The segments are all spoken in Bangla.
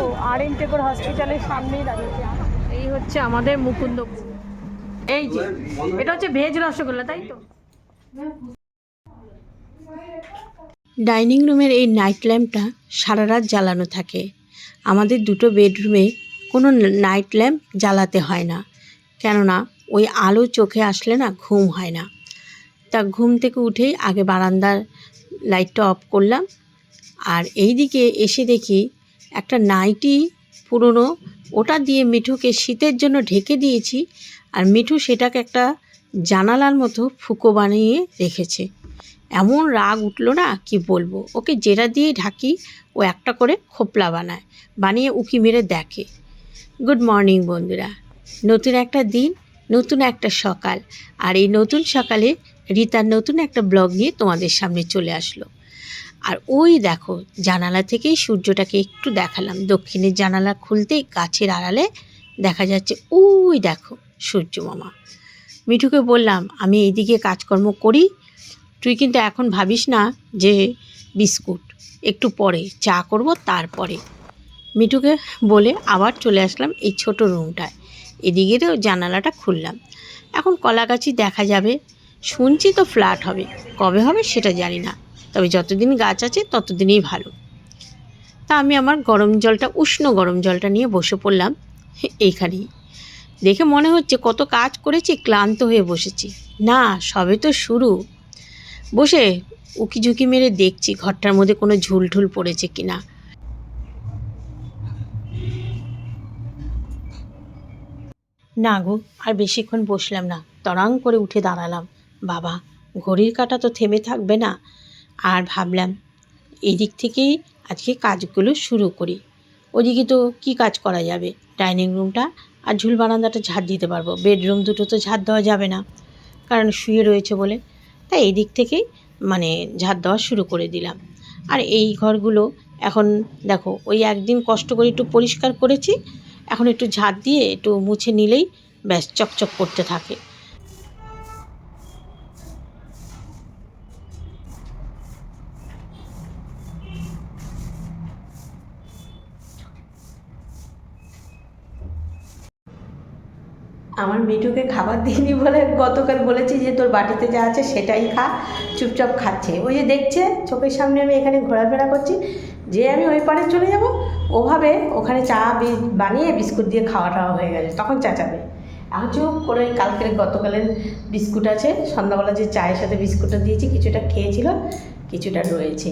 দেখো আর এন টেকর হসপিটালের সামনেই দাঁড়িয়েছে। এই হচ্ছে আমাদের মুকুন্দপুর। এই যে এটা হচ্ছে ভেজ রসগোল্লা তাই তো? ডাইনিং রুমের এই নাইট ল্যাম্পটা সারা রাত জ্বালানো থাকে। আমাদের দুটো বেডরুমে কোনো নাইট ল্যাম্প জ্বালাতে হয় না। কেননা ওই আলো চোখে আসলে না ঘুম হয় না। তা ঘুম থেকে উঠেই আগে বারান্দার লাইটটা অফ করলাম। আর এই দিকে এসে দেখি একটা নাইটি পুরনো, ওটা দিয়ে মিঠুকে শীতের জন্য ঢেকে দিয়েছি আর মিঠু সেটাকে একটা জানালার মতো ফুকো বানিয়ে রেখেছে। এমন রাগ উঠল না, কি বলব? ওকে যেটা দিয়েই ঢাকি, ও একটা করে খোপলা বানায়, বানিয়ে উকি মেরে দেখে। গুড মর্নিং বন্ধুরা, নতুন একটা দিন, নতুন একটা সকাল, আর এই নতুন সকালে রিতার নতুন একটা ব্লগ নিয়ে তোমাদের সামনে চলে আসলো। আর ওই দেখো, জানালা থেকেই সূর্যটাকে একটু দেখালাম। দক্ষিণের জানালা খুলতেই গাছের আড়ালে দেখা যাচ্ছে, ওই দেখো সূর্য মামা। মিঠুকে বললাম, আমি এইদিকে কাজকর্ম করি, তুই কিন্তু এখন ভাবিস না যে বিস্কুট, একটু পরে, চা করব তারপরে। মিঠুকে বলে আবার চলে আসলাম এই ছোট রুমটায়। এদিকেরও জানালাটা খুললাম। এখন কলাগাছি দেখা যাবে, শুনছি তো ফ্ল্যাট হবে, কবে হবে সেটা জানি না। তবে যতদিন গাছ আছে, ততদিনই ভালো। তা আমি আমার গরম জলটা, উষ্ণ গরম জলটা নিয়ে বসে পড়লাম। এইখানেই। দেখে মনে হচ্ছে কত কাজ করেছি, ক্লান্ত হয়ে বসেছি। না, সবে তো শুরু। বসে উকি ঝুঁকি মেরে দেখছি, ঘরটার মধ্যে কোনো ঝুল ঢুল পড়েছে কিনা। না গো, আর বেশিক্ষণ বসলাম না। তরাং করে উঠে দাঁড়ালাম। বাবা, ঘড়ির কাঁটা তো থেমে থাকবে না। আর ভাবলাম এই দিক থেকেই আজকে কাজগুলো শুরু করি। ওদিকে তো কি কাজ করা যাবে? ডাইনিং রুমটা আর ঝুল বারান্দাটা ঝাড় দিতে পারব। বেডরুম দুটো তো ঝাড় দেওয়া যাবে না, কারণ শুয়ে রয়েছে বলে। তাই এদিক দিক থেকেই মানে ঝাড় দেওয়া শুরু করে দিলাম। আর এই ঘরগুলো এখন দেখো, ওই একদিন কষ্ট করে একটু পরিষ্কার করেছি, এখন একটু ঝাড় দিয়ে একটু মুছে নিলেই ব্যাস চকচক করতে থাকে। আমার মিঠুকে খাবার দিইনি বলে গতকাল বলেছি যে তোর বাটিতে যা আছে সেটাই খা, চুপচাপ খাচ্ছে। ওই যে দেখছে, চোখের সামনে আমি এখানে ঘোরাফেরা করছি, যে আমি ওই পারে চলে যাব, ওভাবে ওখানে চা বানিয়ে বিস্কুট দিয়ে খাওয়া টাওয়া হয়ে গেছে, তখন চাচাবে। এখন চুপ করে কালকের গতকালের বিস্কুট আছে, সন্ধ্যাবেলা যে চায়ের সাথে বিস্কুটটা দিয়েছি, কিছুটা খেয়েছিল, কিছুটা রয়েছে।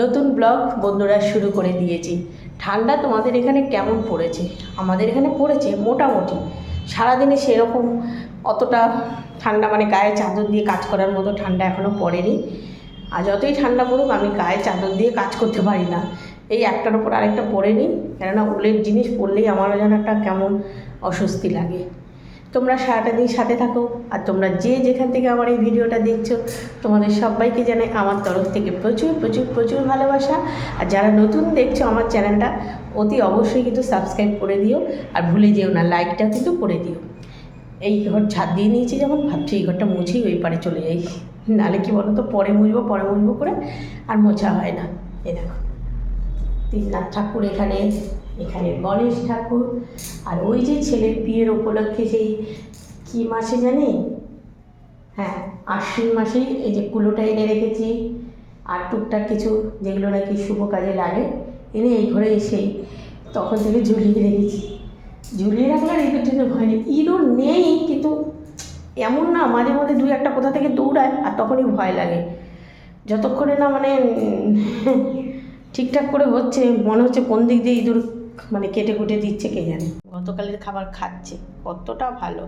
নতুন ব্লগ বন্ধুরা শুরু করে দিয়েছি। ঠান্ডা তোমাদের এখানে কেমন পড়েছে? আমাদের এখানে পড়েছে মোটামুটি। সারাদিনে সেরকম অতটা ঠান্ডা মানে গায়ে চাদর দিয়ে কাজ করার মতো ঠান্ডা এখনও পড়েনি। আর যতই ঠান্ডা পড়ুক, আমি গায়ে চাদর দিয়ে কাজ করতে পারি না। এই একটার উপর আরেকটা পরে নিই। কেননা উলের জিনিস পরলেই আমারও যেন একটা কেমন অস্বস্তি লাগে। তোমরা সারাটা দিন সাথে থাকো আর তোমরা যে যেখান থেকে আমার এই ভিডিওটা দেখছ, তোমাদের সবাইকে জানাই আমার তরফ থেকে প্রচুর প্রচুর প্রচুর ভালোবাসা। আর যারা নতুন দেখছ আমার চ্যানেলটা অতি অবশ্যই কিন্তু সাবস্ক্রাইব করে দিও আর ভুলে যেও না লাইকটা কিন্তু করে দিও। এই ঘর ছাদ দিয়ে নিয়েছি যখন, ভাবছি এই ঘরটা মুছেই ওই পারে চলে যাই। নাহলে কি বলো তো পরে মুছবো পরে মুছবো করে আর মোছা হয় না। এ দেখো, তিননাথ ঠাকুর এখানে এখানে গণেশ ঠাকুর আর ওই যে ছেলের বিয়ের উপলক্ষে সেই কী মাসে জানি? হ্যাঁ আশ্বিন মাসেই এই যে কুলোটা এনে রেখেছি। আর টুকটাক কিছু যেগুলো নাকি শুভ কাজে লাগে এনে এই ঘরে এসে তখন থেকে ঝুলিয়ে রেখেছি। ঝুলিয়ে রাখলে আর এদের জন্য ভয় নেই। ইঁদুর নেই, কিন্তু এমন না, মাঝে মধ্যে দুই একটা কোথা থেকে দৌড়ায় আর তখনই ভয় লাগে। যতক্ষণে না মানে ঠিকঠাক করে হচ্ছে, মনে হচ্ছে কোন দিক দিয়ে ইঁদুর মানে কেটে কুটে দিচ্ছে কে জানে। গতকালের খাবার খাচ্ছে, কতটা ভালো।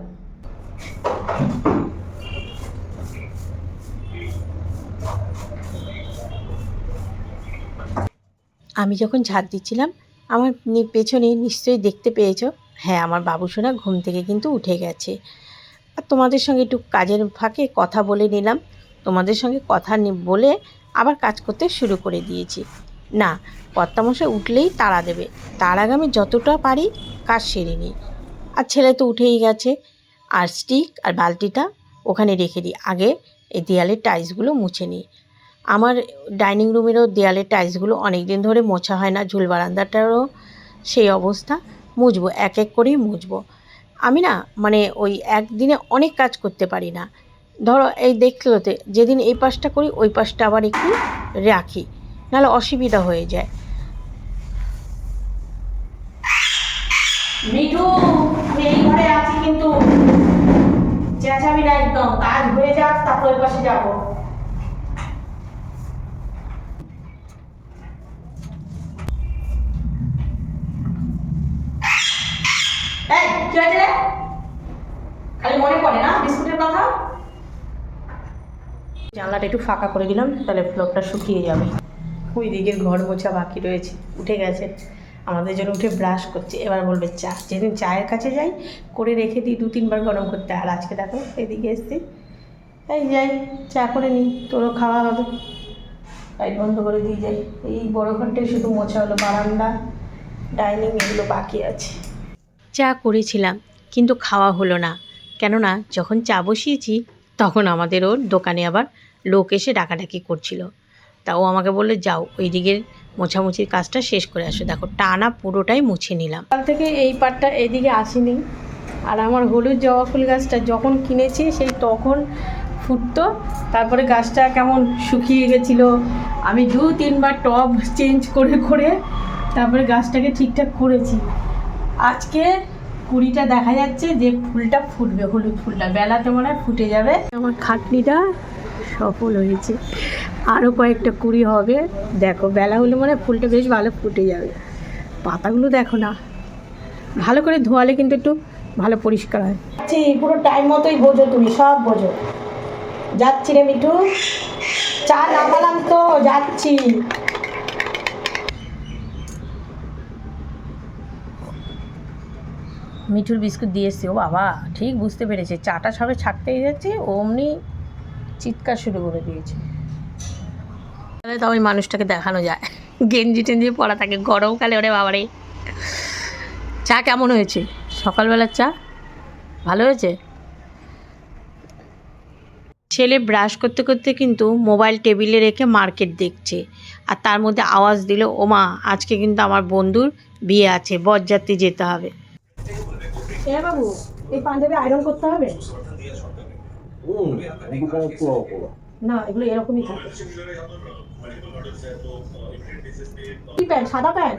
আমি যখন ঝাড় দিচ্ছিলাম, আমার পেছনে নিশ্চয়ই দেখতে পেয়েছ। হ্যাঁ আমার বাবুসোনা ঘুম থেকে কিন্তু উঠে গেছে। আর তোমাদের সঙ্গে একটু কাজের ফাঁকে কথা বলে নিলাম। তোমাদের সঙ্গে কথা বলে আবার কাজ করতে শুরু করে দিয়েছি। না, কর্তামশাই উঠলেই তাড়া দেবে। তার আগে আমি যতটা পারি কাজ সেরে নিই। আর ছেলে তো উঠেই গেছে। আর স্টিক আর বালতিটা ওখানে রেখে দিই। আগে এই দেয়ালের টাইলসগুলো মুছে নিই। আমার ডাইনিং রুমেরও দেয়ালের টাইলসগুলো অনেক দিন ধরে মোছা হয় না, ঝুল বারান্দাটারও সেই অবস্থা। মুছবো, এক এক করেই মুছবো। আমি না মানে ওই একদিনে অনেক কাজ করতে পারি না। ধরো, এই দেখলোতে যেদিন এই পাশটা করি, ওই পাশটা আবার একটু রাখি, নাহলে অসুবিধা হয়ে যায়। মিঠু, আমি এই ঘরে আছি কিন্তু। চেঁচাবি না একদম, কাজ হয়ে যাক, তারপর ওই পাশে যাব এই কি হয়েছে রে? খালি মনে পড়ে না বিস্কুটের কথা জানলাটা একটু ফাঁকা করে দিলাম, তাহলে ফ্লোরটা শুকিয়ে যাবে। ওই দিকের ঘর মোছা বাকি রয়েছে, উঠে গেছে। আমাদের জন্য উঠে ব্রাশ করছে, এবার বলবে চা। যেদিন চায়ের কাছে যাই, করে রেখে দিই দু তিনবার গরম করতে। আর আজকে দেখো, এদিকে এসছি। এই যাই, চা করে নিই, তোরও খাওয়া হবে। লাইট বন্ধ করে দিয়ে যাই। এই বড় ঘরটাই শুধু মোছা হলো, বারান্দা, ডাইনিং, এগুলো বাকি আছে। চা করেছিলাম, কিন্তু খাওয়া হলো না। কেননা, যখন চা বসিয়েছি, তখন আমাদের ওর দোকানে আবার লোক এসে ডাকাডাকি করছিল। তা ও আমাকে বলল যাও ওই দিকের মোছামুছির কাজটা শেষ করে আসো। দেখো টানা পুরোটাই মুছে নিলাম। কাল থেকে এই পাটটা এদিকে আসেনি। আর আমার হলুদ জবা ফুল গাছটা যখন কিনেছি সেই তখন ফুটতো। তারপরে গাছটা কেমন শুকিয়ে গেছিল। আমি দু তিনবার টব চেঞ্জ করে করে তারপরে গাছটাকে ঠিকঠাক করেছি। আজকে কুড়িটা দেখা যাচ্ছে যে ফুলটা ফুটবে হলুদ ফুলটা। বেলাতে মনে হয় ফুটে যাবে। আমার খাটনিটা সফল হয়েছে। আরও কয়েকটা কুড়ি হবে। দেখো বেলা হলে মনে হয় ফুলটা বেশ ভালো ফুটে যাবে। পাতাগুলো দেখো না। ভালো করে ধোয়ালে কিন্তু একটু ভালো পরিষ্কার হয়। যাচ্ছি পুরো টাইম মতোই বোঝো তুমি সব বোঝো। যাচ্ছি রে মিঠু। চা নামালাম তো যাচ্ছি। মিঠুর বিস্কুট দিয়ে এসছি ও বাবা ঠিক বুঝতে পেরেছে। চাটা সবে ছাড়তেই যাচ্ছে অমনি চিৎকার শুরু করে দিয়েছে। তাহলে তো ওই মানুষটাকে দেখানো যায়। গেঞ্জি টেঞ্জি পরা থাকে গরমকালে ওরে বাবারে। চা কেমন হয়েছে? সকালবেলার চা? ভালো হয়েছে? ছেলে ব্রাশ করতে করতে কিন্তু মোবাইল টেবিলে রেখে মার্কেট দেখছে। আর তার মধ্যে আওয়াজ দিল, ওমা, আজকে কিন্তু আমার বন্ধুর বিয়ে আছে, বরযাত্রী যেতে হবে। বাবু, এই পাঞ্জাবি আয়রন করতে হবে? না, এগুলো এরকমই থাকে। কি প্যান্ট? সাদা প্যান্ট?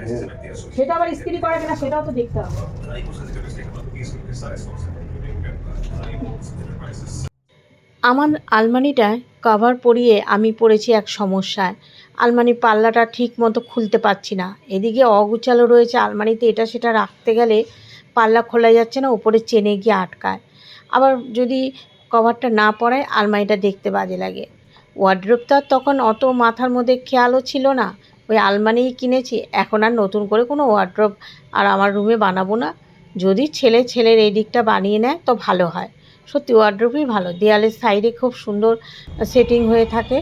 সেটা আবার ইস্ত্রি করে কিনা সেটাও তো দেখতে হবে। আমার আলমারিটায় কভার পরিয়ে আমি পড়েছি এক সমস্যায়। আলমারির পাল্লাটা ঠিক মতো খুলতে পারছি না। এদিকে অগুচালো রয়েছে আলমারিতে এটা সেটা রাখতে গেলে পাল্লা খোলা যাচ্ছে না, উপরে চেনে গিয়ে আটকায়। আবার যদি কভারটা না পরায় আলমারিটা দেখতে বাজে লাগে। ওয়ার্ড্রোবটা তখন অত মাথার মধ্যে খেয়ালও ছিল না। ওই আলমারিই কিনেছি, এখন আর নতুন করে কোনো ওয়ার্ড্রোব আর আমার রুমে বানাবো না। যদি ছেলে ছেলের এই দিকটা বানিয়ে নেয় তো ভালো হয়। সত্যি ওয়ার্ড্রোবই ভালো, দেয়ালের সাইডে খুব সুন্দর সেটিং হয়ে থাকে।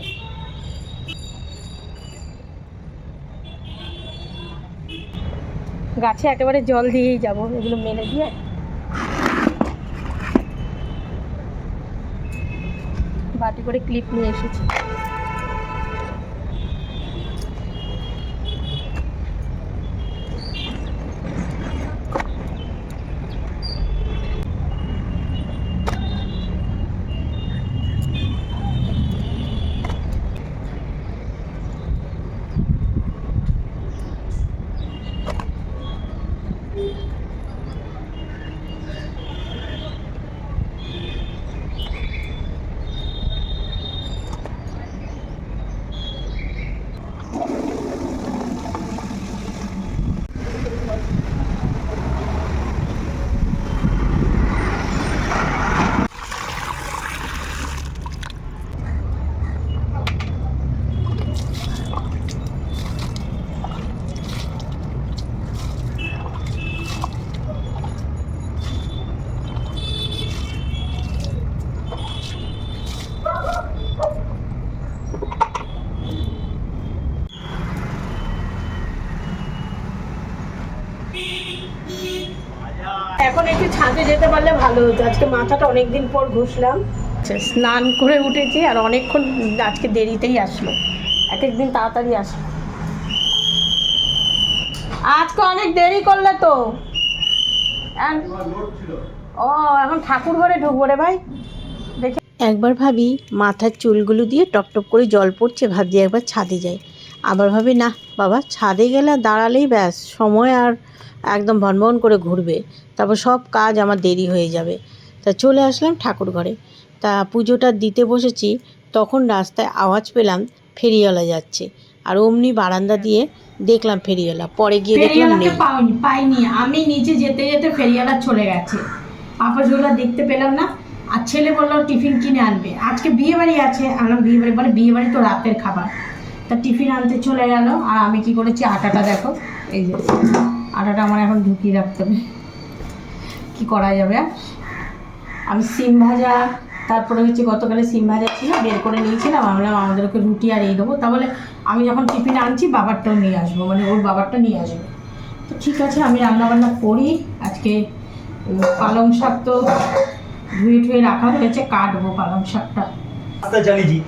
গাছে একেবারে জল দিয়েই যাব, এগুলো মেরে দিয়ে। বাটি করে ক্লিপ নিয়ে এসেছি। এখন একটু ছাদে যেতে পারলে ভালো হতো। আজকে মাথাটা অনেক দিন পর ঘষলাম। আচ্ছা, স্নান করে উঠেছি আর অনেকক্ষণ আজকে দেরিতেই আসলো। এক একদিন তাড়াতাড়ি আসলো। আজকে অনেক দেরি করলে তো। আর- ও এখন ঠাকুর ঘরে ঢুকবো রে ভাই। দেখে। একবার ভাবি মাথার চুলগুলো দিয়ে টপ টপ করে জল পড়ছে ভাবছি একবার ছাদে যাই। আবার ভাবি না বাবা ছাদে গেলে দাঁড়ালেই ব্যাস সময় আর একদম ভনভন করে ঘুরবে। তারপর সব কাজ আমার দেরি হয়ে যাবে। তা চলে আসলাম ঠাকুর ঘরে। তা পুজোটা দিতে বসেছি তখন রাস্তায় আওয়াজ পেলাম ফেরিওয়ালা যাচ্ছে। আর অমনি বারান্দা দিয়ে দেখলাম ফেরিওয়ালা পরে গিয়ে দেখলাম নেই। পাইনি। আমি নিচে যেতে যেতে ফেরিওয়ালা চলে গেছে। পাপাসগুলো দেখতে পেলাম না। আর ছেলে বলল টিফিন কিনে আনবে। আজকে বিয়ে বাড়ি আছে। আমরা বিয়ে বাড়ি বলে বিয়ে বাড়ি তো রাতের খাবার। তা টিফিন আনতে চলে গেল। আর আমি কি করেছি? আটাটা দেখো। এই যে। আটাটা আমার এখন ঢুকিয়ে রাখতে হবে। কি করা যাবে আমি সিম ভাজা, তারপরে হচ্ছে গতকালে সিম ভাজা ছিল, বের করে নিয়েছিলাম, আমি বললাম আমাদেরকে রুটি আর এই দেবো। তাহলে আমি যখন টিফিন আনছি, বাবারটাও নিয়ে আসব মানে ওর বাবারটা নিয়ে আসব। তো ঠিক আছে, আমি রান্নাবান্না করি। আজকে পালং শাক তো ধুয়ে ধুয়ে রাখা হয়েছে কাটবো পালং শাকটা। রাস্তায় চালিয়েছি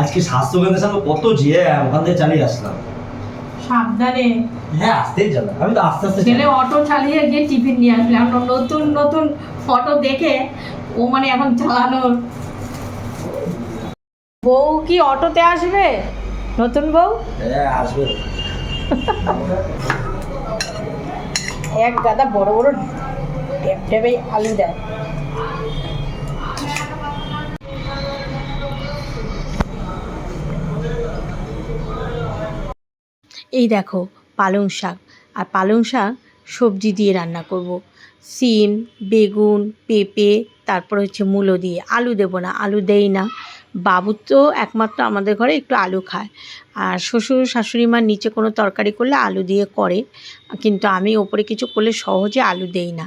আজকে স্বাস্থ্য কেন্দ্রের সামনে কত যে, ওখান থেকে চালিয়ে আসলাম। সাবধানে। হ্যাঁ আসতেই যাবে। আমি তো আস্তে আস্তে ছেলে অটো চালিয়ে গিয়ে টিফিন নিয়ে আসলে এখন নতুন নতুন অটো দেখে ও মানে এখন চালানোর। বউ কি অটোতে আসবে? নতুন বউ? হ্যাঁ আসবে। এক গাদা বড় বড় ডেব ডেবে আলু দেয়। এই দেখো, পালং শাক। আর পালং শাক সবজি দিয়ে রান্না করব। সিম, বেগুন, পেঁপে, তারপর হচ্ছে মূলো দিয়ে। আলু দেবো না, আলু দেই না। বাবু তো একমাত্র আমাদের ঘরে একটু আলু খায়। আর শ্বশুর, শাশুড়ি মার নিচে কোনো তরকারি করলে আলু দিয়ে করে। কিন্তু আমি ওপরে কিছু করলে সহজে আলু দেই না।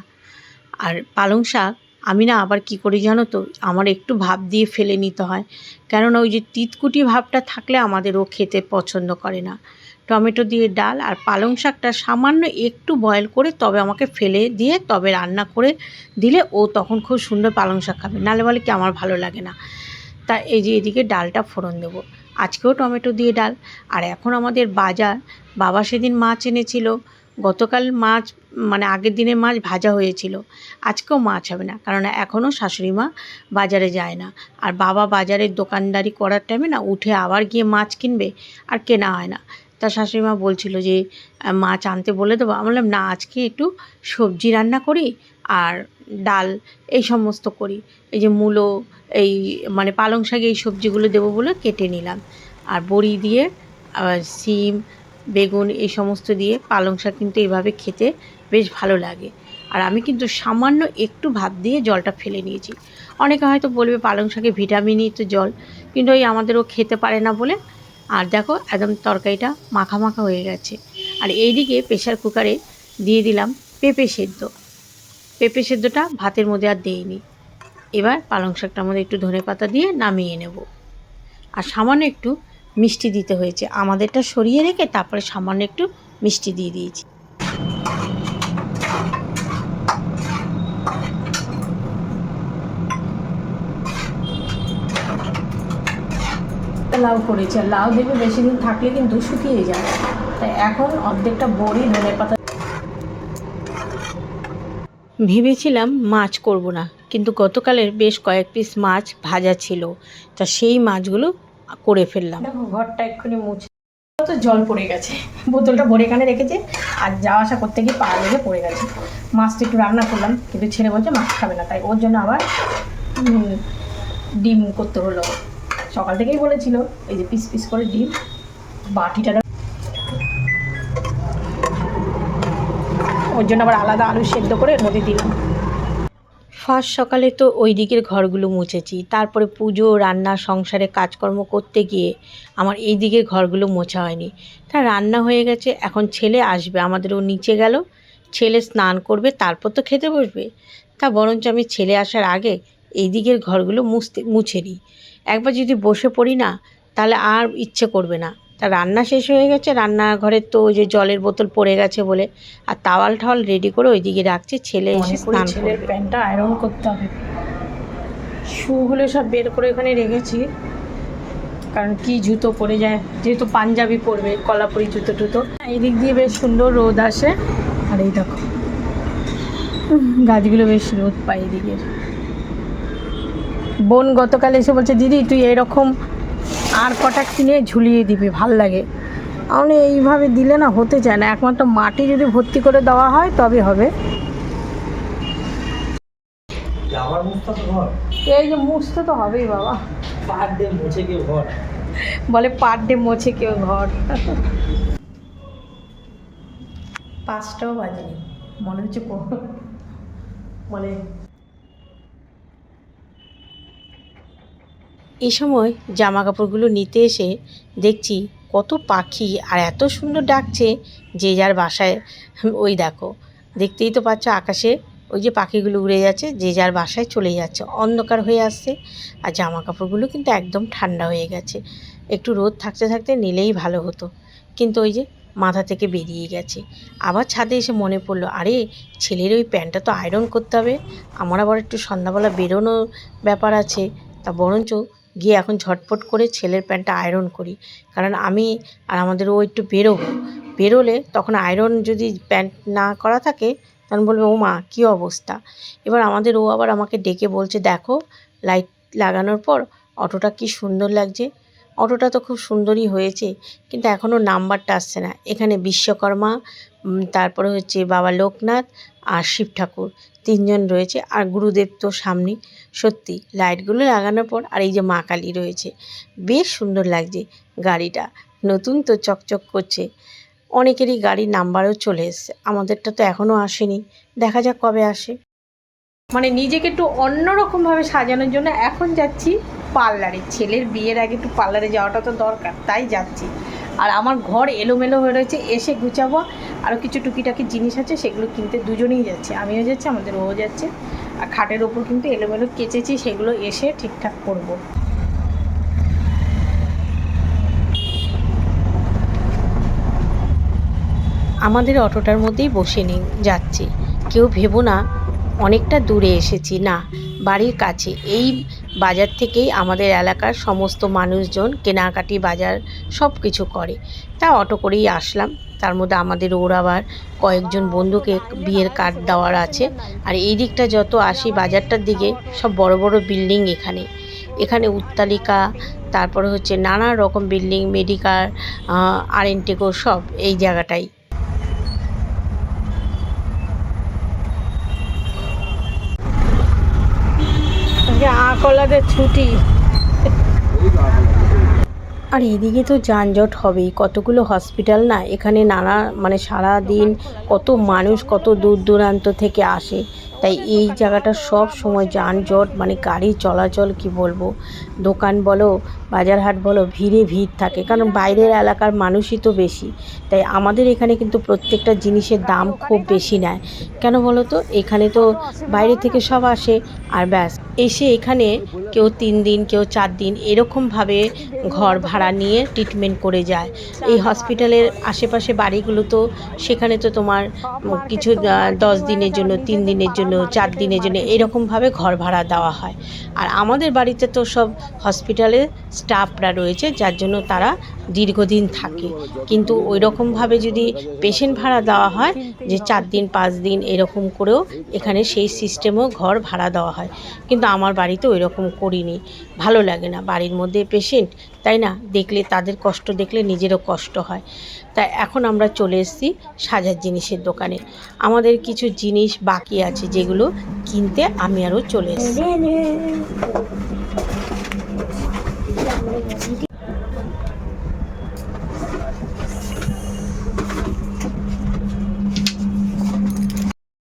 আর পালং শাক, আমি না আবার কি করি জানো তো? আমার একটু ভাব দিয়ে ফেলে নিতে হয়। কেননা ওই যে তিতকুটি ভাবটা থাকলে আমাদের ও খেতে পছন্দ করে না। টমেটো দিয়ে ডাল আর পালং শাকটা সামান্য একটু বয়েল করে তবে আমাকে ফেলে দিয়ে তবে রান্না করে দিলে ও তখন খুব সুন্দর পালং শাক খাবে। নাহলে বলে কি, আমার ভালো লাগে না। তা এই যে এদিকে ডালটা ফোড়ন দেবো। আজকেও টমেটো দিয়ে ডাল। আর এখন আমাদের বাজার। বাবা সেদিন মাছ এনেছিল। গতকাল মাছ মানে আগের দিনের মাছ ভাজা হয়েছিল। আজকেও মাছ হবে না। কারণ এখনও শাশুড়ি মা বাজারে যায় না। আর বাবা বাজারের দোকানদারি করার টাইমে না উঠে আবার গিয়ে মাছ কিনবে। আর কেনা হয় না। তা শাশুড়ি মা বলছিল যে মাছ আনতে বলে দেবো। আমি বললাম, না, আজকে একটু সবজি রান্না করি আর ডাল এই সমস্ত করি। এই যে মূলো, এই মানে পালং শাকে, এই সবজিগুলো দেবো বলে কেটে নিলাম। আর বড়ি দিয়ে সিম, বেগুন এই সমস্ত দিয়ে পালং শাক কিন্তু এইভাবে খেতে বেশ ভালো লাগে। আর আমি কিন্তু সামান্য একটু ভাত দিয়ে জলটা ফেলে নিয়েছি। অনেকে হয়তো বলবে পালং শাকে ভিটামিনই তো জল, কিন্তু ওই আমাদেরও খেতে পারে না বলে আর দেখো একদম তরকারিটা মাখা মাখা হয়ে গেছে। আর এই দিকে প্রেশার কুকারে দিয়ে দিলাম পেঁপে সেদ্ধ। পেঁপে সেদ্ধটা ভাতের মধ্যে আর দিইনি। এবার পালং শাকটার মধ্যে একটু ধনে পাতা দিয়ে নামিয়ে নেব। আর সামান্য একটু মিষ্টি দিতে হয়েছে। আমাদেরটা সরিয়ে রেখে তারপরে সামান্য একটু মিষ্টি দিয়ে দিয়েছি। লাউ করেছি আর লাউ দেবে বেশি দিন থাকলে কিন্তু শুকিয়ে যায়। তাই এখন অর্ধেকটা বড়ি ধনে পাতা ভেবেছিলাম মাছ করব না কিন্তু গতকালের বেশ কয়েক পিস মাছ ভাজা ছিল তা সেই মাছগুলো করে ফেললাম। ঘরটা এক্ষুনি মুছে। তো জল পড়ে গেছে বোতলটা ভরে এখানে রেখেছে আর যাওয়া আসা করতে গিয়ে পা লেগে পড়ে গেছে। মাছটা একটু রান্না করলাম কিন্তু ছেলে বলছে মাছ খাবে না তাই ওর জন্য আবার ডিম করতে হলো। সকাল থেকেই বলেছিল, এই যে পিস পিস করে ডিম। বাটিটা ওর জন্য আবার আলাদা আলু সেদ্ধ করে মধ্যে দিলাম। ফার্স্ট সকালে তো ওই দিকের ঘরগুলো মুছেছি। তারপরে পুজো, রান্না, সংসারে কাজকর্ম করতে গিয়ে আমার এই দিকের ঘরগুলো মোছা হয়নি। তা রান্না হয়ে গেছে, এখন ছেলে আসবে আমাদেরও নিচে গেল। ছেলে স্নান করবে, তারপর তো খেতে বসবে। তা বরঞ্চ আমি ছেলে আসার আগে এই দিকের ঘরগুলো মুছতে, মুছে নিই। একবার যদি বসে পড়ি না তাহলে আর ইচ্ছে করবে না। তা রান্না শেষ হয়ে গেছে রান্নাঘরের তো ওই যে জলের বোতল পড়ে গেছে বলে আর তাওয়াল টাওয়াল রেডি করে ওইদিকে রাখছি ছেলে এসে স্নান ছেলের প্যান্টটা আয়রন করতে হবে। শুগুলো সব বের করে এখানে রেখেছি। কারণ কি জুতো পরে যায় যেহেতু পাঞ্জাবি পরবে কলাপুরি জুতো টুতো। এই দিক দিয়ে বেশ সুন্দর রোদ আসে আর এই দেখো। গাছগুলো বেশ রোদ পায় এদিকের বোন গতকাল এসে বলছে দিদি তুই এরকম আর কটা কিনে ঝুলিয়ে দিবি ভালো লাগে। আমি এইভাবে দিলে না হতে চায় না। একমাত্র মাটি যদি ভর্তি করে দেওয়া হয় তবে হবে। এই যে মুছতে তো হবেই বাবা। পার ডে মুছে কেউ ঘর বলে পার ডে মোছে কেউ ঘর পাঁচটাও বাজেনি। মনে হচ্ছে মানে এই সময় জামা কাপড়গুলো নিতে এসে দেখছি কত পাখি আর এত সুন্দর ডাকছে যে যার বাসায়। ওই দেখো, দেখতেই তো পাচ্ছ আকাশে ওই যে পাখিগুলো উড়ে যাচ্ছে, যে যার বাসায় চলে যাচ্ছে, অন্ধকার হয়ে আসছে। আর জামা কাপড়গুলো কিন্তু একদম ঠান্ডা হয়ে গেছে। একটু রোদ থাকতে থাকতে নিলেই ভালো হতো। কিন্তু ওই যে মাথা থেকে বেরিয়ে গেছে। আবার ছাদে এসে মনে পড়ল, আরে ছেলের ওই প্যান্টটা তো আয়রন করতে হবে। আমার আবার একটু সন্ধ্যাবেলা বেরোনোর ব্যাপার আছে। তা বরঞ্চ গিয়ে এখন ঝটপট করে ছেলের প্যান্টটা আয়রন করি। কারণ আমি আর আমাদের ও একটু বেরোবো। বেরোলে তখন আয়রন যদি প্যান্ট না করা থাকে, তখন বলবে ও মা কী অবস্থা? এবার আমাদের ও আবার আমাকে ডেকে বলছে, দেখো লাইট লাগানোর পর অটোটা কি সুন্দর লাগছে? অটোটা তো খুব সুন্দরই হয়েছে, কিন্তু এখনও নাম্বারটা আসছে না। এখানে বিশ্বকর্মা তারপরে হচ্ছে বাবা লোকনাথ আর শিব ঠাকুর। তিনজন রয়েছে আর গুরুদেব তো সামনে সত্যি, লাইটগুলো লাগানোর পর আর এই যে মা কালী রয়েছে, বেশ সুন্দর লাগছে গাড়িটা। নতুন তো চকচক করছে। অনেকেরই গাড়ির নাম্বারও চলে এসছে। আমাদেরটা তো এখনও আসেনি। দেখা যাক কবে আসে। মানে নিজেকে একটু অন্যরকমভাবে সাজানোর জন্য এখন যাচ্ছি পার্লারে। ছেলের বিয়ের আগে একটু পার্লারে যাওয়াটা তো দরকার, তাই যাচ্ছি। আর আমার ঘর এলোমেলো হয়ে রয়েছে, এসে গুছাবো। আরও কিছু টুকিটাকি জিনিস আছে, সেগুলো কিনতে দুজনেই যাচ্ছে। আমিও যাচ্ছি, আমাদের ও যাচ্ছে। আর খাটের ওপর কিন্তু এলোমেলো কেচেছি, সেগুলো এসে ঠিকঠাক করব। আমাদের অটোটার মধ্যেই বসে নিই যাচ্ছি। কেউ ভেবো না, অনেকটা দূরে এসেছি। না, বাড়ির কাছে। এই বাজার থেকেই আমাদের এলাকার সমস্ত মানুষজন কেনাকাটি, বাজার সব কিছু করে। তা অটো করেই আসলাম। তার মধ্যে আমাদের ওর আবার কয়েকজন বন্ধুকে বিয়ের কার্ড দেওয়ার আছে। আর এই দিকটা যত আসি, বাজারটার দিকে সব বড় বড় বিল্ডিং এখানে। এখানে উত্তালিকা, তারপরে হচ্ছে নানা রকম বিল্ডিং মেডিকাল আর এনটেকো সব এই জায়গাটাই। আজকে ছুটি। আর এদিকে তো যানজট হবেই, কতগুলো হসপিটাল না এখানে নানা মানে সারা দিন কত মানুষ, কত দূর দূরান্ত থেকে আসে। তাই এই জায়গাটা সব সময় যানজট মানে গাড়ি চলাচল কি বলব? দোকান বলো, বাজারহাট বলো, ভিড়ে ভিড় থাকে, কারণ বাইরের এলাকার মানুষই তো বেশি। তাই আমাদের এখানে কিন্তু প্রত্যেকটা জিনিসের দাম খুব বেশি নেয়। কেন বলো তো? এখানে তো বাইরে থেকে সব আসে, আর ব্যাস। এসে এখানে কেউ তিন দিন, কেউ চার দিন এরকমভাবে ঘর ভাড়া নিয়ে ট্রিটমেন্ট করে যায়। এই হসপিটালের আশেপাশে বাড়িগুলো তো সেখানে তো তোমার কিছু দশ দিনের জন্য, তিন দিনের জন্য, চার দিনের জন্য এরকমভাবে ঘর ভাড়া দেওয়া হয়। আর আমাদের বাড়িতে তো সব হসপিটালে স্টাফরা রয়েছে, যার জন্য তারা দীর্ঘদিন থাকে। কিন্তু ওই রকমভাবে যদি পেশেন্ট ভাড়া দেওয়া হয়, যে চার দিন, পাঁচ দিন এরকম করেও এখানে সেই সিস্টেমও ঘর ভাড়া দেওয়া হয়। কিন্তু আমার বাড়িতে ওই রকম করিনি। ভালো লাগে না বাড়ির মধ্যে পেশেন্ট তাই না? দেখলে তাদের কষ্ট দেখলে নিজেরও কষ্ট হয়। তাই এখন আমরা চলে এসেছি সাজার জিনিসের দোকানে। আমাদের কিছু জিনিস বাকি আছে যেগুলো কিনতে আমি আরও চলে এসেছি।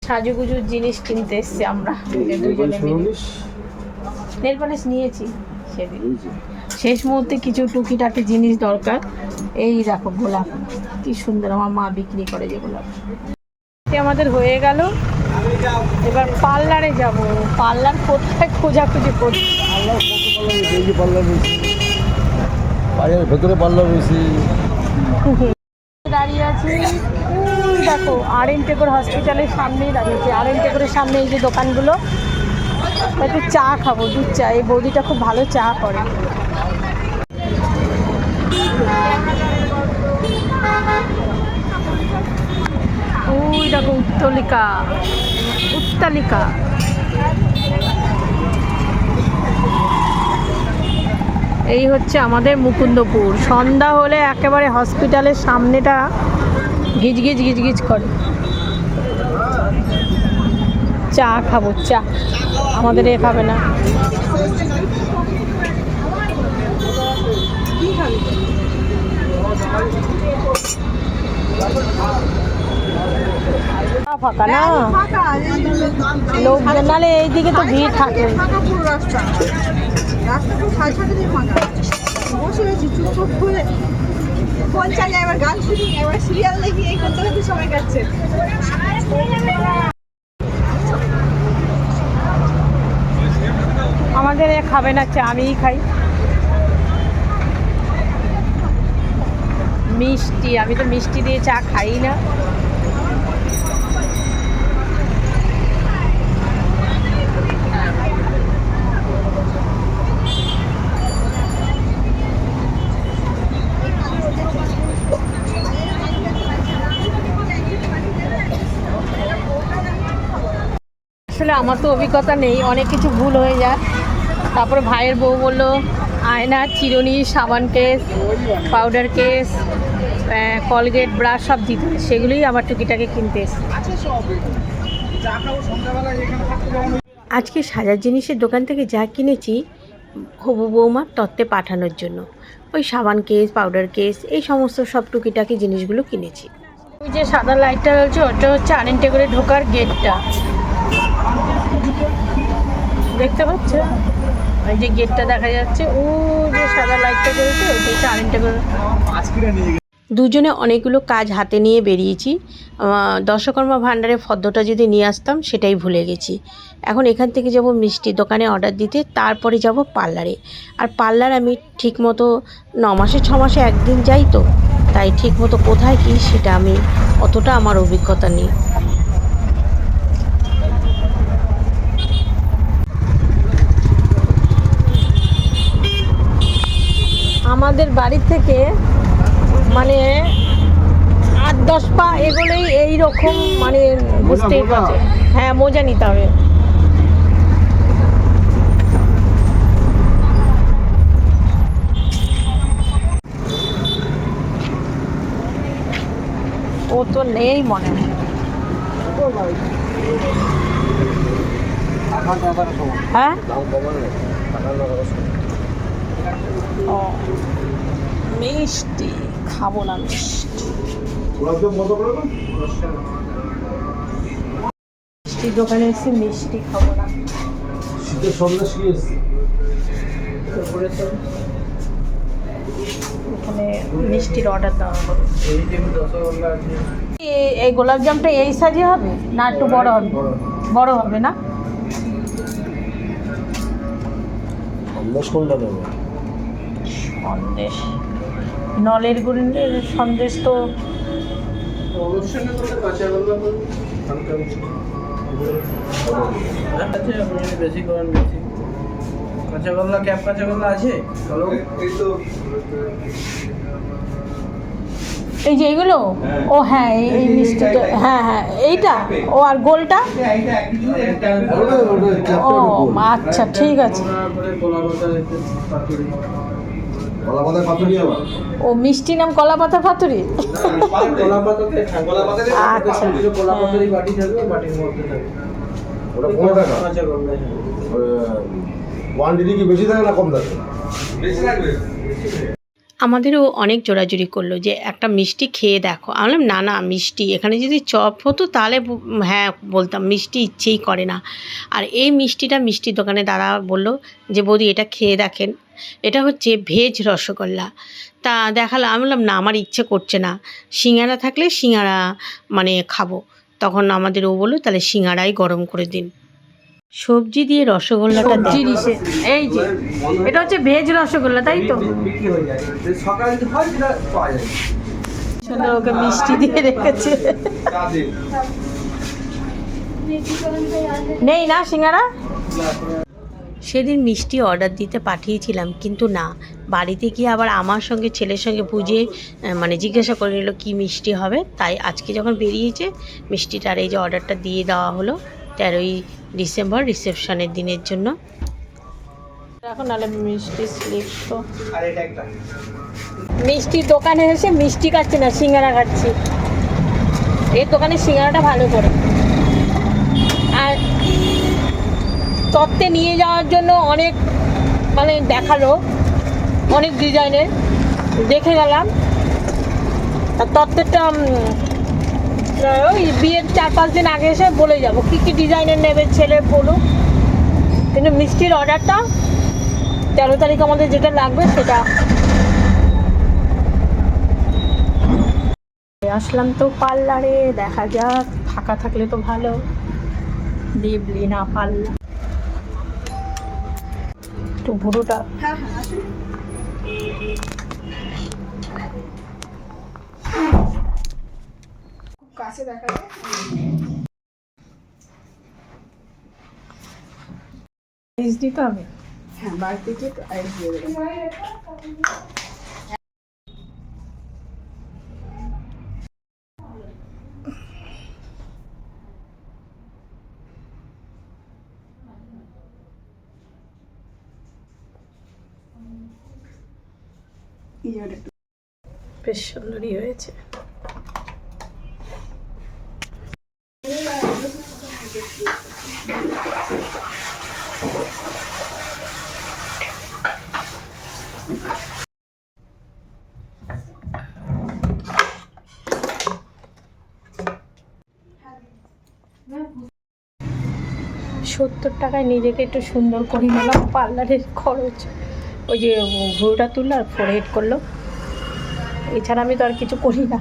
সাজুগুজুর জিনিস কিনতে এসছি আমরা। নেল পালিশ নিয়েছি সেদিন। শেষ মুহূর্তে কিছু টুকিটাকি জিনিস দরকার। এই দেখো গোলাপ। কি সুন্দর আমার মা বিক্রি করে যে গোলাপ। আমাদের হয়ে গেল। এবার পার্লারে যাব। পার্লার কোথায় খোঁজাখুঁজি করছি বাজারের ভেতরে পার্লার রয়েছে দাঁড়িয়ে আছি। দেখো আর এন টেকোর হসপিটালের সামনেই দাঁড়িয়েছি। আর এন টেকোরের সামনে এই যে দোকানগুলো, একটু চা খাব, দুধ চা। এই বৌদিটা খুব ভালো চা করে। ওই দেখো, উত্তলিকা। উত্তালিকা। এই হচ্ছে আমাদের মুকুন্দপুর। সন্ধ্যা হলে একেবারে হসপিটালের সামনেটা গিজ গিজ গিজ গিজ করে। চা খাব, চা। আমাদের এ খাবে না। ফাঁকা এইদিকে তো ভিড় থাকে। রাস্তা দিয়ে ফাঁকা। বসে চুপ করে ফোন চালিয়ে আবার গান শুনি আবার সিরিয়াল দেখি, এই করতে করতে সময় কাটছে আমাদের এ খাবে না চা, আমিই খাই। মিষ্টি, আমি তো মিষ্টি দিয়ে চা খাই না। আসলে আমার তো অভিজ্ঞতা নেই অনেক কিছু ভুল হয়ে যায়। তারপরে ভাইয়ের বউ বলল আয়না চিরুনি সাবান case powder case Colgate brush সব দিতে সেগুলোই আমার টুকিটাকে কিনতে আজকে সাজার জিনিসের দোকান থেকে যা কিনেছি হবু বৌমার তত্ত্বে পাঠানোর জন্য। ওই সাবান কেস পাউডার কেস এই সমস্ত সব টুকিটাকি জিনিসগুলো কিনেছি। ওই যে সাদা লাইটটা রয়েছে ওটা হচ্ছে আরেন্টে করে ঢোকার গেটটা দেখতে পাচ্ছ? ওই যে গেটটা দেখা যাচ্ছে। ও যে সাদা লাইটটা জ্বলছে ওইটা আরেকটা করে দুজনে অনেকগুলো কাজ হাতে নিয়ে বেরিয়েছি। দশকর্মা ভাণ্ডারে ফদ্দটা যদি নিয়ে আসতাম সেটাই ভুলে গেছি। এখন এখান থেকে যাব মিষ্টি দোকানে অর্ডার দিতে তারপরে যাব পার্লারে। আর পার্লার আমি ঠিক মতো ন মাসে ছ মাসে একদিন যাই তো তাই ঠিক মতো কোথায় কী সেটা আমি অতটা আমার অভিজ্ঞতা নেই। আমাদের বাড়ি থেকে মানে আট দশ পা এগোলেই এই রকম মানে বুঝতেই পারছে হ্যাঁ মোজা নিতে হবে ও তো নেই মনে হয় হ্যাঁ ও মিষ্টি খাব না মিষ্টি। মিষ্টির দোকানে এসে মিষ্টি খাব না। শীতের সন্দেশ কি এসছে। এখানে মিষ্টির অর্ডার দেওয়া হবে। এই- এই গোলাপ জামটা এই সাইজে হবে না একটু বড় হবে? বড় হবে। না? সন্দেশ কোনটা দেবো সন্দেশ। নলের গুড়ের সন্দেশ তো বেশি করেন বেশি কাঁচাগোল্লা ক্যাপ কাঁচাগোল্লা আছে এই যে এইগুলো ও হ্যাঁ এই মিষ্টিটা হ্যাঁ হ্যাঁ এইটা? ও, আর গোলটা? ও আচ্ছা ঠিক আছে। ও মিষ্টি নাম কলা পাতা পাতুরি? কলা আচ্ছা। কলা পাতারই বাটি থাকবে বাটির মধ্যে থাকবে ওটা পনেরো কোয়ান্টিটি কি বেশি থাকে না কম থাকে? আমাদেরও অনেক জোরাজুরি করল যে, একটা মিষ্টি খেয়ে দেখো। আমি বললাম, না না, মিষ্টি। এখানে যদি চপ হতো, তাহলে হ্যাঁ বলতাম, মিষ্টি ইচ্ছেই করে না। আর এই মিষ্টিটা মিষ্টির দোকানে দাদা বলল যে, বৌদি, এটা খেয়ে দেখেন। এটা হচ্ছে ভেজ রসগোল্লা। তা দেখালাম আমি বললাম, না, আমার ইচ্ছে করছে না। সিঙ্গারা থাকলে সিঙ্গারা মানে খাব। তখন আমাদের ও বলল, তাহলে সিঙ্গারাই গরম করে দিন। সবজি দিয়ে রসগোল্লাটা জিনিসে। এই যে এটা হচ্ছে ভেজ রসগোল্লা তাই তো? বিক্রি যায় সকালে যদি সেটা পাওয়া যায় সুন্দর ওকে মিষ্টি দিয়ে রেখেছে। নেই না সিঙ্গারা? সেদিন মিষ্টি অর্ডার দিতে পাঠিয়েছিলাম কিন্তু না। বাড়িতে গিয়ে আবার আমার সঙ্গে ছেলের সঙ্গে বুঝে মানে জিজ্ঞাসা করে নিল কী মিষ্টি হবে। তাই আজকে যখন বেরিয়েছে মিষ্টিটার এই যে অর্ডারটা দিয়ে দেওয়া হলো তেরোই ডিসেম্বর রিসেপশনের দিনের জন্য। এখন নাহলে মিষ্টি স্লিপ তো। আর এটা একটা। মিষ্টির দোকানে এসে মিষ্টি খাচ্ছি না সিঙ্গারা খাচ্ছি। এই দোকানে সিঙ্গারাটা ভালো করে। আর তত্ত্বে নিয়ে যাওয়ার জন্য অনেক মানে দেখাল অনেক ডিজাইনের দেখে গেলাম। আর তত্ত্বেরটা ওই বিয়ের চার পাঁচ দিন আগে এসে বলে যাব, কী কী ডিজাইনের নেবে, ছেলে বলুক। কিন্তু মিষ্টির অর্ডারটা তেরো তারিখ আমাদের যেটা লাগবে সেটা। আসলাম তো পার্লারে, দেখা যাক, ফাঁকা থাকলে তো ভালো। দেবলি না পারলাম একটু ভুরুটা কাছে দেখা যায় আইস দিতে হবে? হ্যাঁ বাড়িতে গিয়ে একটু আইস দিয়ে একটু বেশ সুন্দরই হয়েছে। সত্তর টাকায় নিজেকে একটু সুন্দর করে নিলাম, পার্লারের খরচ। ওই যে ভুরুটা তুললো আর ফোরহেড করল। এছাড়া আমি তো আর কিছু করি না।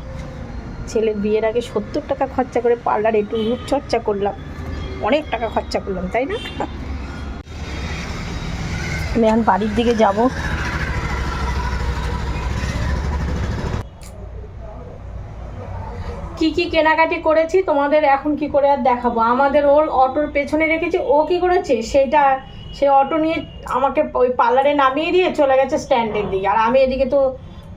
ছেলের বিয়ের আগে সত্তর টাকা খরচা করে পার্লারে একটু রূপচর্চা করলাম। অনেক টাকা খরচা করলাম, তাই না? আমি এখন বাড়ির দিকে যাব। কি কি কেনাকাটি করেছি তোমাদের এখন কি করে আর দেখাবো? আমাদের ওর অটোর পেছনে রেখেছি, ও কি করেছে? সেটা সে অটো নিয়ে আমাকে ওই পার্লারে নামিয়ে দিয়ে চলে গেছে স্ট্যান্ডের দিকে। আর আমি এদিকে তো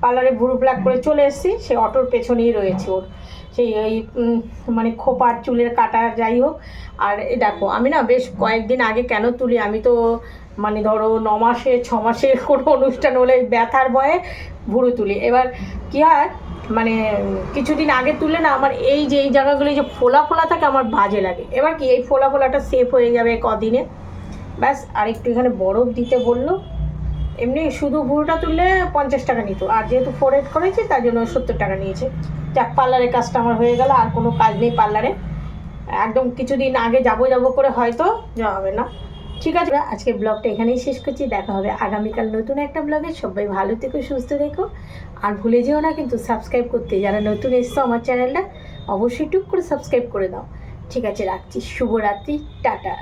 পার্লারে ভুরু ব্ল্যাক করে চলে এসেছি, সে অটোর পেছনেই রয়েছে ওর। সেই ওই মানে খোপার চুলের কাটা যাই হোক, আর দেখো, আমি না বেশ কয়েকদিন আগে কেন তুলি, আমি তো মানে ধরো ন মাসে, ছ মাসে কোনো অনুষ্ঠান হলে ব্যথার ভয়ে ভুরু তুলি। এবার কী হয় মানে কিছুদিন আগে তুলে না আমার এই যে, এই জায়গাগুলো যে ফোলা ফোলা থাকে আমার বাজে লাগে। এবার কি এই ফোলা ফোলাটা সেফ হয়ে যাবে কদিনে? ব্যাস, আর একটু এখানে বরফ দিতে বলল। এমনি শুধু ভুরুটা তুললে পঞ্চাশ টাকা নিত। আর যেহেতু ফোর এড করেছি তার জন্য সত্তর টাকা নিয়েছে। যাক, পার্লারের কাজটা আমার হয়ে গেল, আর কোনো কাজ নেই পার্লারে। একদম কিছুদিন আগে যাব যাব করে হয়তো যাওয়া হবে না। ঠিক আছে, আজকে ব্লগটা এখানেই শেষ করছি। দেখা হবে আগামীকাল নতুন একটা ব্লগে। সবাই ভালো থেকো, সুস্থ থেকো। আর ভুলে যেও না কিন্তু সাবস্ক্রাইব করতে। যারা নতুন এসছো আমার চ্যানেলটা অবশ্যই টুক করে সাবস্ক্রাইব করে দাও। ঠিক আছে, রাখছি। শুভরাত্রি, টাটা।